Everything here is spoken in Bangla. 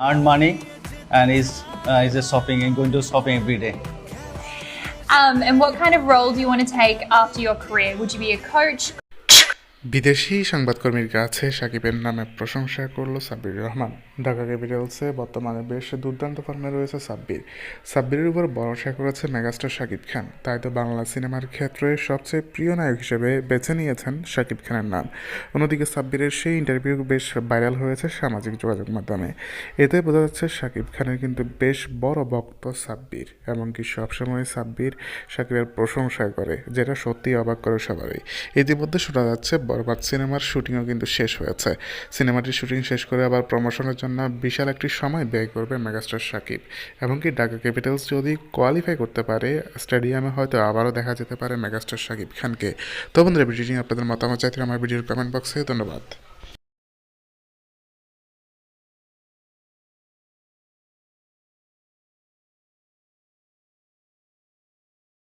earn money and he's uh, just shopping and going to shopping every day. Um, and what kind of role do you want to take after your career? Would you be a coach, বিদেশি সংবাদকর্মীর কাছে সাকিবের নামে প্রশংসা করল সাব্বির রহমান। ঢাকা ক্যাপিটালসে বর্তমানে বেশ দুর্দান্ত ফর্মে রয়েছে সাব্বির। সাব্বিরের উপর ভরসা করেছে মেগাস্টার শাকিব খান। তাই তো বাংলা সিনেমার ক্ষেত্রে সবচেয়ে প্রিয় নায়ক হিসেবে বেছে নিয়েছেন শাকিব খানের নাম। অন্যদিকে সাব্বিরের সেই ইন্টারভিউ বেশ ভাইরাল হয়েছে সামাজিক যোগাযোগ মাধ্যমে। এতে বোঝা যাচ্ছে শাকিব খানের কিন্তু বেশ বড় ভক্ত সাব্বির, এমনকি সবসময় সাব্বির শাকিবের প্রশংসা করে, যেটা সত্যি অবাক করে সবারই। ইতিমধ্যে শোনা যাচ্ছে বরবাদ সিনেমার শুটিংও কিন্তু শেষ হয়েছে। সিনেমাটির শুটিং শেষ করে আবার প্রমোশনের জন্য বিশাল একটি সময় ব্যয় করবে মেগাস্টার শাকিব। এমনকি ঢাকা ক্যাপিটালস যদি কোয়ালিফাই করতে পারে স্টেডিয়ামে হয়তো আবারও দেখা যেতে পারে মেগাস্টার শাকিব খানকে। তো বন্ধুরা, ভিডিওটি আপনাদের মতামত চাইতে আমার ভিডিওর কমেন্ট বক্সে ধন্যবাদ।